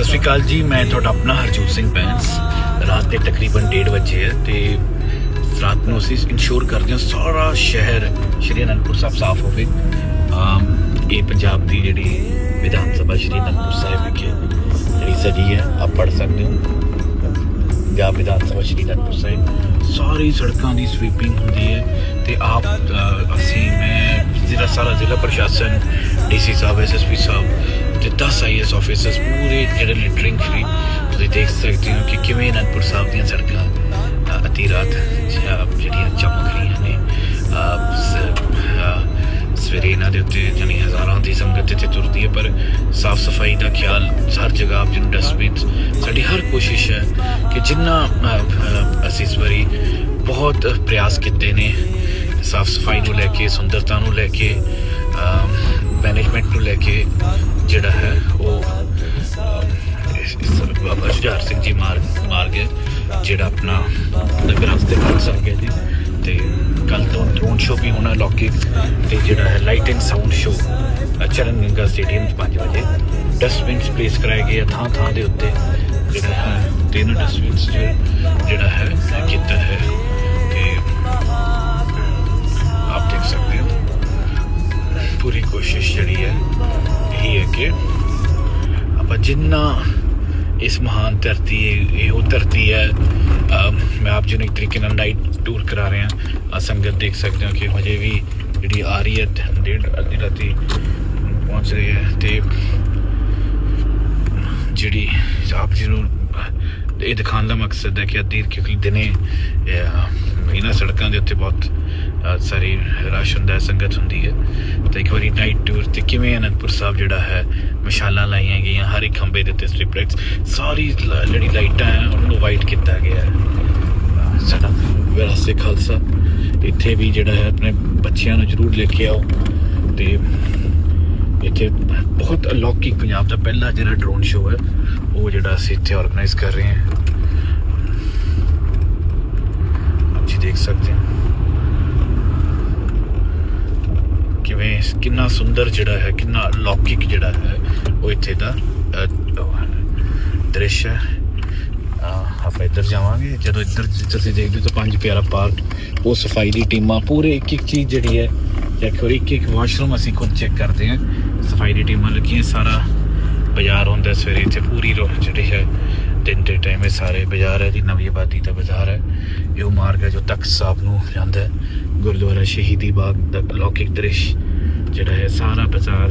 ਸਤਿ ਸ਼੍ਰੀ ਅਕਾਲ ਜੀ, ਮੈਂ ਤੁਹਾਡਾ ਆਪਣਾ ਹਰਜੋਤ ਸਿੰਘ ਬੈਂਸ। ਰਾਤ ਦੇ ਤਕਰੀਬਨ 1:30 ਵਜੇ ਹੈ ਤੇ ਰਾਤ ਨੂੰ ਅਸੀਂ ਇਨਸ਼ੋਰ ਕਰਦੇ ਹਾਂ ਸਾਰਾ ਸ਼ਹਿਰ ਸ਼੍ਰੀ ਅਨੰਦਪੁਰ ਸਾਹਿਬ ਸਾਫ਼ ਹੋਵੇ। ਇਹ ਪੰਜਾਬ ਦੀ ਜਿਹੜੀ ਵਿਧਾਨ ਸਭਾ ਸ਼੍ਰੀ ਅਨੰਦਪੁਰ ਸਾਹਿਬ ਵਿਖੇ ਜਿਹੜੀ ਸਜੀ ਹੈ, ਆਪ ਪੜ ਸਕਦੇ ਹੋ। ਪੰਜਾਬ ਵਿਧਾਨ ਸਭਾ ਸ਼੍ਰੀ ਅਨੰਦਪੁਰ ਸਾਹਿਬ, ਸਾਰੀ ਸੜਕਾਂ ਦੀ ਸਵੀਪਿੰਗ ਹੁੰਦੀ ਹੈ ਤੇ ਆਪ ਅਸੀਂ, ਮੈਂ ਜਿਹੜਾ ਸਾਰਾ ਜ਼ਿਲ੍ਹਾ ਪ੍ਰਸ਼ਾਸਨ, ਡੀਸੀ ਸਾਹਿਬ, ਐਸਐਸਪੀ ਸਾਹਿਬ ਤੇ 10 ਆਈਐਸ ਆਫੀਸਰਸ ਪੂਰੇ ਜਿਹੜੇ ਲਿਟਰਿੰਗ ਫ੍ਰੀ ਤੁਸੀਂ ਦੇਖ ਸਕਦੇ ਹੋ ਕਿ ਕਿਵੇਂ ਅਨੰਦਪੁਰ ਸਾਹਿਬ ਦੀਆਂ ਸੜਕਾਂ ਅ, ਅੱਧੀ ਰਾਤ ਜਿਹੜੀਆਂ ਚਮਕ ਰਹੀਆਂ ਨੇ। ਸਵੇਰੇ ਇਹਨਾਂ ਦੇ ਉੱਤੇ ਜਣੀ ਹਜ਼ਾਰਾਂ ਦੀ ਸੰਗਤ ਇੱਥੇ ਤੁਰਦੀ ਹੈ ਪਰ ਸਾਫ਼ ਸਫ਼ਾਈ ਦਾ ਖਿਆਲ ਹਰ ਜਗ੍ਹਾ ਆਪ ਜਿਹਨੂੰ ਡਸਟਬਿਨ ਸਾਡੀ ਹਰ ਕੋਸ਼ਿਸ਼ ਹੈ ਕਿ ਜਿੰਨਾ ਅਸੀਂ ਇਸ ਵਾਰੀ ਬਹੁਤ ਪ੍ਰਯਾਸ ਕੀਤੇ ਨੇ। ਸਾਫ਼ ਸਫ਼ਾਈ ਨੂੰ ਲੈ ਕੇ ਸੁੰਦਰਤਾ ਨੂੰ ਲੈ ਕੇ ਮੈਨੇਜਮੈਂਟ ਨੂੰ ਲੈ ਕੇ ਜਿਹੜਾ ਹੈ ਉਹ ਬਾਬਾ ਸ਼ੁਜਾਰ ਸਿੰਘ ਜੀ ਮਾਰਗ ਮਾਰਗ ਹੈ ਜਿਹੜਾ ਆਪਣਾ ਨਗਰ ਹਸਤੇ ਕਰ ਸਕੇ ਜੀ। ਤੇ ਕੱਲ ਤੋਂ ਡਰੋਨ ਸ਼ੋ ਵੀ ਹੋਣਾ ਲੌਕਿਕ ਤੇ ਜਿਹੜਾ ਹੈ light and sound show Charan Ganga stadium 'ਚ 5 ਵਜੇ। ਡਸਟਬਿਨਸ ਪਲੇਸ ਕਰਾਏ ਗਏ ਥਾਂ ਥਾਂ ਦੇ ਉੱਤੇ। ਜਿਹੜਾ ਹੈ ਤਿੰਨ ਡਸਟਬਿਨਸ ਜਿਹੜਾ ਹੈ ਕੀਤਾ ਹੈ। ਕਿ ਆਪਾਂ ਜਿੰਨਾ ਇਸ ਮਹਾਨ ਧਰਤੀ ਇਹ ਉਹ ਧਰਤੀ ਹੈ ਮੈਂ ਆਪ ਜੀ ਨੂੰ ਇੱਕ ਤਰੀਕੇ ਨਾਲ ਨਾਈਟ ਟੂਰ ਕਰਾ ਰਿਹਾ ਆ ਸੰਗਤ ਦੇਖ ਸਕਦੇ ਹੋ ਕਿ ਹਜੇ ਵੀ ਜਿਹੜੀ ਆ ਰਹੀ ਹੈ ਡੇਢ ਅੱਧੀ ਰਾਤੀ ਪਹੁੰਚ ਰਹੀ ਹੈ ਤੇ ਜਿਹੜੀ ਆਪ ਜੀ ਨੂੰ ਇਹ ਦਿਖਾਉਣ ਦਾ ਮਕਸਦ ਹੈ ਕਿ ਅੱਧੀ ਕਿ ਦਿਨੇ ਇਹਨਾਂ ਸੜਕਾਂ ਦੇ ਉੱਤੇ ਬਹੁਤ ਸਾਰੀ ਰਸ਼ ਹੁੰਦਾ ਹੈ ਸੰਗਤ ਹੁੰਦੀ ਹੈ। ਤੇ ਇੱਕ ਵਾਰੀ ਨਾਈਟ ਟੂਰ ਤੇ ਕਿਵੇਂ ਅਨੰਦਪੁਰ ਸਾਹਿਬ ਜਿਹੜਾ ਹੈ, ਮਸ਼ਾਲਾਂ ਲਾਈਆਂ ਗਈਆਂ, ਹਰ ਇੱਕ ਖੰਭੇ ਦੇ ਉੱਤੇ ਸਟ੍ਰਿਪ ਲਾਈਟਸ ਸਾਰੀ ਜਿਹੜੀ ਲਾਈਟਾਂ ਹੈ, ਉਹਨੂੰ ਵਾਈਟ ਕੀਤਾ ਗਿਆ ਹੈ। ਸਾਡਾ ਵਿਰਾਸਤ ਖਾਲਸਾ, ਇੱਥੇ ਵੀ ਜਿਹੜਾ ਹੈ, ਆਪਣੇ ਬੱਚਿਆਂ ਨੂੰ ਜ਼ਰੂਰ ਲੈ ਕੇ ਆਓ। ਤੇ ਇੱਥੇ ਬਹੁਤ ਅਲੌਕਿਕ ਪੰਜਾਬ ਦਾ ਪਹਿਲਾ ਜਿਹੜਾ ਡਰੋਨ ਸ਼ੋਅ ਹੈ, ਉਹ ਜਿਹੜਾ ਅਸੀਂ ਇੱਥੇ ਆਰਗੇਨਾਈਜ਼ ਕਰ ਰਹੇ ਹਾਂ ਆਪ ਜੀ ਦੇਖ ਸਕਦੇ ਹੋ ਕਿਵੇਂ ਕਿੰਨਾ ਸੁੰਦਰ ਜਿਹੜਾ ਹੈ ਕਿੰਨਾ ਅਲੌਕਿਕ ਜਿਹੜਾ ਹੈ ਉਹ ਇੱਥੇ ਦਾ ਉਹ ਹੈ, ਦ੍ਰਿਸ਼ ਹੈ। ਆਪਾਂ ਇੱਧਰ ਜਾਵਾਂਗੇ। ਜਦੋਂ ਇੱਧਰ ਤੁਸੀਂ ਦੇਖਦੇ ਹੋ ਤਾਂ ਪੰਜ ਪਿਆਰਾ ਪਾਰਕ ਉਹ ਸਫ਼ਾਈ ਦੀ ਟੀਮਾਂ ਪੂਰੇ ਇੱਕ ਇੱਕ ਚੀਜ਼ ਜਿਹੜੀ ਹੈ ਚੈੱਕ ਹੋ ਇੱਕ ਇੱਕ ਵਾਸ਼ਰੂਮ ਅਸੀਂ ਖੁਦ ਚੈੱਕ ਕਰਦੇ ਹਾਂ। ਸਫ਼ਾਈ ਦੀ ਟੀਮਾਂ ਲੱਗੀਆਂ ਸਾਰਾ ਬਾਜ਼ਾਰ ਹੁੰਦਾ ਸਵੇਰੇ ਇੱਥੇ ਪੂਰੀ ਰੋ ਜਿਹੜੀ ਹੈ ਦਿਨ ਦੇ ਟਾਈਮ ਇਹ ਸਾਰੇ ਬਾਜ਼ਾਰ ਹੈ ਦੀ ਨਵੀਂ ਆਬਾਦੀ ਦਾ ਬਾਜ਼ਾਰ ਹੈ। ਇਹ ਉਹ ਮਾਰਗ ਹੈ ਜੋ ਤਖਤ ਸਾਹਿਬ ਨੂੰ ਜਾਂਦਾ ਹੈ। ਗੁਰਦੁਆਰਾ ਸ਼ਹੀਦੀ ਬਾਗ ਦਾ ਲੌਕਿਕ ਦ੍ਰਿਸ਼। ਜਿਹੜਾ ਹੈ ਸਾਰਾ ਬਾਜ਼ਾਰ